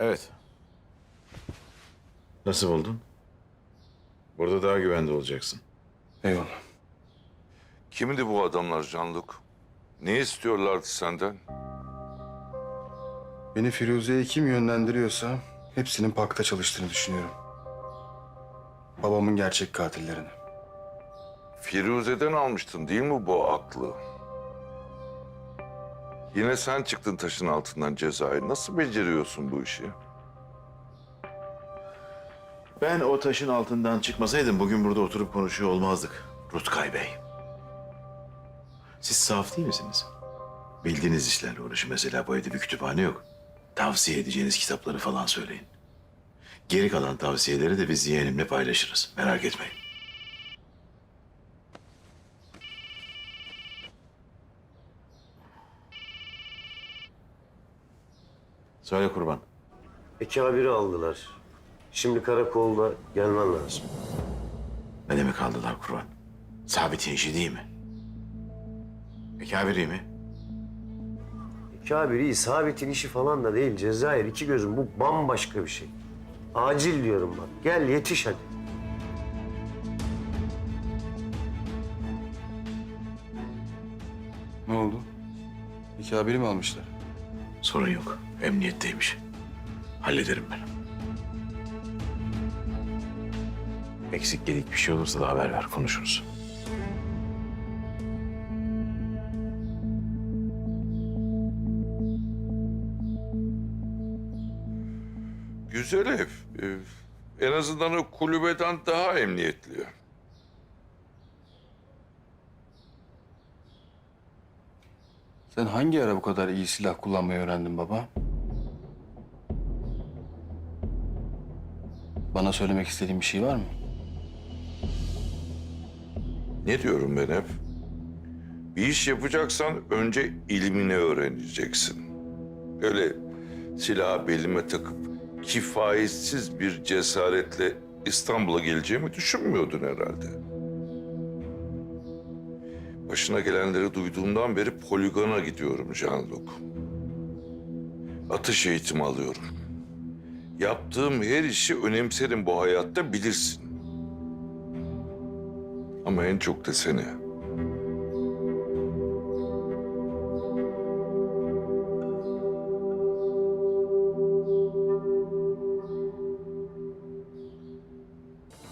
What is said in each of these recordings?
Evet. Nasıl buldun? Burada daha güvende olacaksın. Eyvallah. Kimdi bu adamlar Canluk? Ne istiyorlardı senden? Beni Firuze'ye kim yönlendiriyorsa hepsinin pakta çalıştığını düşünüyorum. Babamın gerçek katillerini. Firuze'den almıştın değil mi bu aklı? Yine sen çıktın taşın altından Cezayir. Nasıl beceriyorsun bu işi? Ben o taşın altından çıkmasaydım bugün burada oturup konuşuyor olmazdık Rutkay Bey. Siz saf değil misiniz? Bildiğiniz işlerle uğraşın. Mesela bu evde bir kütüphane yok. Tavsiye edeceğiniz kitapları falan söyleyin. Geri kalan tavsiyeleri de biz yeğenimle paylaşırız. Merak etmeyin. Söyle kurban. Ekabiri aldılar. Şimdi karakolda gelmen lazım. Ne demek aldılar kurban? Sabit'in işi değil mi? Ekabiri mi? Ekabiri isabetin işi falan da değil Cezayir. iki gözüm bu bambaşka bir şey. Acil diyorum bak. Gel yetiş hadi. Ne oldu? İki haberi mi almışlar? Sorun yok. Emniyetteymiş. Hallederim ben. Eksik gedik bir şey olursa da haber ver, konuşuruz. Güzel ev. Ee, En azından o kulübeden daha emniyetli. Sen hangi ara bu kadar iyi silah kullanmayı öğrendin baba? Bana söylemek istediğin bir şey var mı? Ne diyorum ben hep? Bir iş yapacaksan önce ilmini öğreneceksin. Öyle silahı belime takıp kifayetsiz bir cesaretle İstanbul'a geleceğimi düşünmüyordun herhalde. Başına gelenleri duyduğumdan beri poligona gidiyorum Jean-Luc. Atış eğitimi alıyorum. Yaptığım her işi önemserim bu hayatta bilirsin. Ama en çok da seni.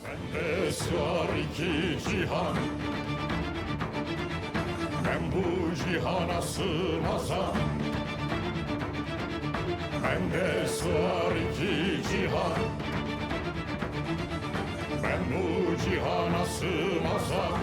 Bende sığar iki cihan Ben bu cihana sığmazam Bende sığar iki cihan. Ben bu cihana sığmazam